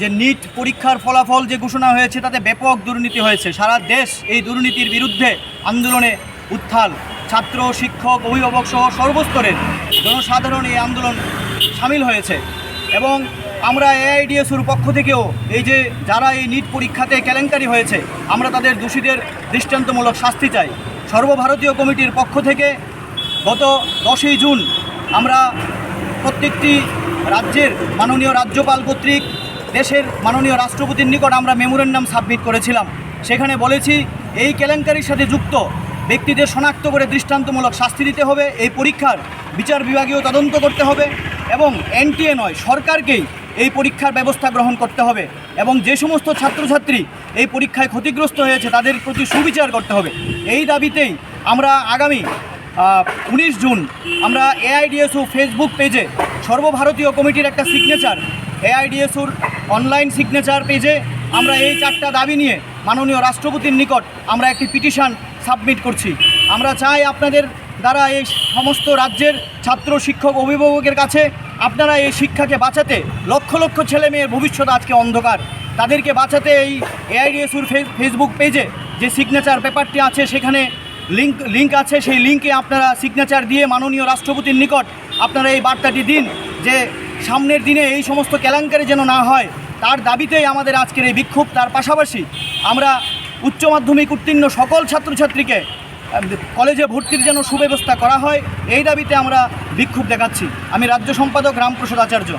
যে নিট পরীক্ষার ফলাফল যে ঘোষণা হয়েছে তাতে ব্যাপক দুর্নীতি হয়েছে। সারা দেশ এই দুর্নীতির বিরুদ্ধে আন্দোলনে উত্থাল। ছাত্র শিক্ষক অভিভাবক সহ সর্বস্তরের জনসাধারণ এই আন্দোলন সামিল হয়েছে। এবং আমরা এআইডিএসুর পক্ষ থেকেও এই যে যারা এই নিট পরীক্ষাতে কেলেঙ্কারি হয়েছে, আমরা তাদের দোষীদের দৃষ্টান্তমূলক শাস্তি চাই। সর্বভারতীয় কমিটির পক্ষ থেকে গত দশই জুন আমরা প্রত্যেকটি রাজ্যের মাননীয় রাজ্যপাল কর্তৃক, দেশের মাননীয় রাষ্ট্রপতির নিকট আমরা মেমোরেন্ডাম সাবমিট করেছিলাম। সেখানে বলেছি, এই কেলেঙ্কারির সাথে যুক্ত ব্যক্তিদের শনাক্ত করে দৃষ্টান্তমূলক শাস্তি দিতে হবে, এই পরীক্ষার বিচার বিভাগীয় তদন্ত করতে হবে। এবং এনটিএ নয়, সরকারকেই এই পরীক্ষার ব্যবস্থা গ্রহণ করতে হবে এবং যে সমস্ত ছাত্রছাত্রী এই পরীক্ষায় ক্ষতিগ্রস্ত হয়েছে তাদের প্রতি সুবিচার করতে হবে। এই দাবিতেই আমরা আগামী উনিশ জুন আমরা এআইডিএসও ফেসবুক পেজে সর্বভারতীয় কমিটির একটা সিগনেচার, এআইডিএসওর অনলাইন সিগনেচার পেজে আমরা এই চারটা দাবি নিয়ে মাননীয় রাষ্ট্রপতির নিকট আমরা একটি পিটিশন সাবমিট করছি। আমরা চাই আপনাদের দ্বারা এই সমস্ত রাজ্যের ছাত্র, শিক্ষক, অভিভাবকের কাছে আপনারা এই শিক্ষাকে বাঁচাতে লক্ষ লক্ষ ছেলে মেয়ের ভবিষ্যৎ আজকে অন্ধকার। তাদেরকে বাঁচাতে এই এআইডিএসুর ফেসবুক পেজে যে সিগনেচার পেপারটি আছে, সেখানে লিঙ্ক লিঙ্ক আছে। সেই লিঙ্কে আপনারা সিগনেচার দিয়ে মাননীয় রাষ্ট্রপতির নিকট আপনারা এই বার্তাটি দিন যে সামনের দিনে এই সমস্ত কেলাঙ্কারি যেন না হয়, তার দাবিতেই আমাদের আজকের এই বিক্ষোভ। তার পাশাপাশি আমরা উচ্চ মাধ্যমিক উত্তীর্ণ সকল ছাত্রছাত্রীকে কলেজে ভর্তির যেন সুব্যবস্থা করা হয়। এই দাবিতে আমরা বিক্ষোভ দেখাচ্ছি। আমি রাজ্য সম্পাদক রামপ্রসাদ আচার্য।